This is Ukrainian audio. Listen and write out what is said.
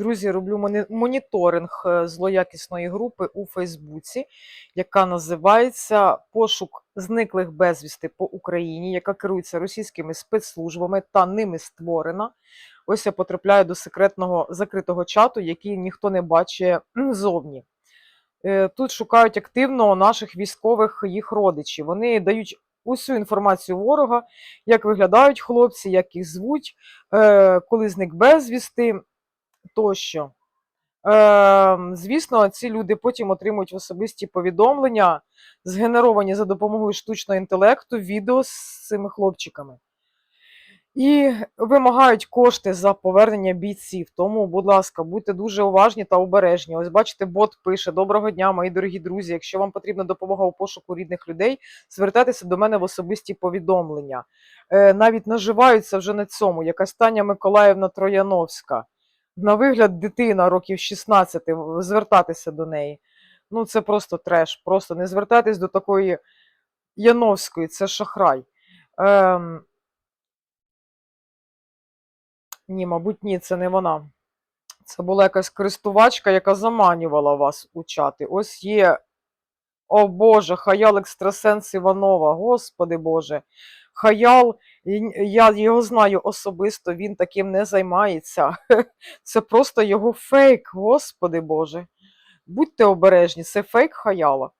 Друзі, роблю моніторинг е, злоякісної групи у Фейсбуці, яка називається Пошук зниклих безвісти по Україні, яка керується російськими спецслужбами та ними створена. Ось я потрапляю до секретного закритого чату, який ніхто не бачить зовні. Е, Тут шукають активно наших військових їх родичів. Вони дають усю інформацію ворога, як виглядають хлопці, як їх звуть, е, коли зник безвісти тощо. Е, звісно, ці люди потім отримують особисті повідомлення, згенеровані за допомогою штучного інтелекту, відео з цими хлопчиками. І вимагають кошти за повернення бійців. Тому, будь ласка, будьте дуже уважні та обережні. Ось бачите, бот пише: Доброго дня, мої дорогі друзі. Якщо вам потрібна допомога у пошуку рідних людей, звертайтеся до мене в особисті повідомлення. Е, навіть наживаються вже на цьому. Якась Таня Миколаївна Трояновська. На вигляд дитина років 16, звертатися до неї. Ну, це просто треш. Просто не звертайтесь до такої Яновської, це шахрай. Ем... Ні, мабуть, ні, це не вона. Це була якась користувачка, яка заманювала вас у чати. Ось є. О Боже, хаял екстрасенс Іванова. Господи Боже. Хаял, я його знаю особисто, він таким не займається. Це просто його фейк, Господи Боже. Будьте обережні, це фейк хаяла.